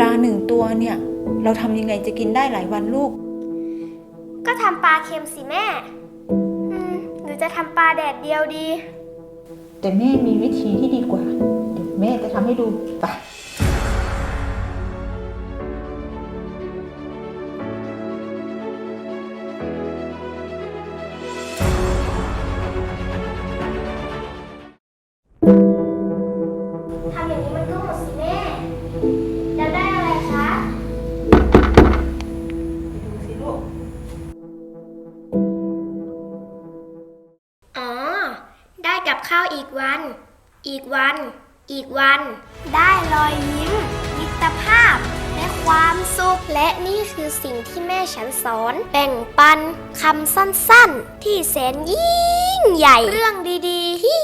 ลาหนึ่งตัวเนี่ย เราทำยังไงจะกินได้หลายวันลูก ก็ทำปลาเค็มสิแม่ อืมหรือจะทำปลาแดดเดียวดี แต่แม่มีวิธีที่ดีกว่า เดี๋ยวแม่จะทำให้ดูไปทำอย่างนี้มันก็หมดสิแม่ กับข้าวอีกวัน อีกวัน อีกวัน ได้รอยยิ้ม มิตรภาพ และความสุข และนี่คือสิ่งที่แม่ฉันสอนแบ่งปันคำสั้นๆ ที่แสนยิ่งใหญ่ เรื่องดีๆที่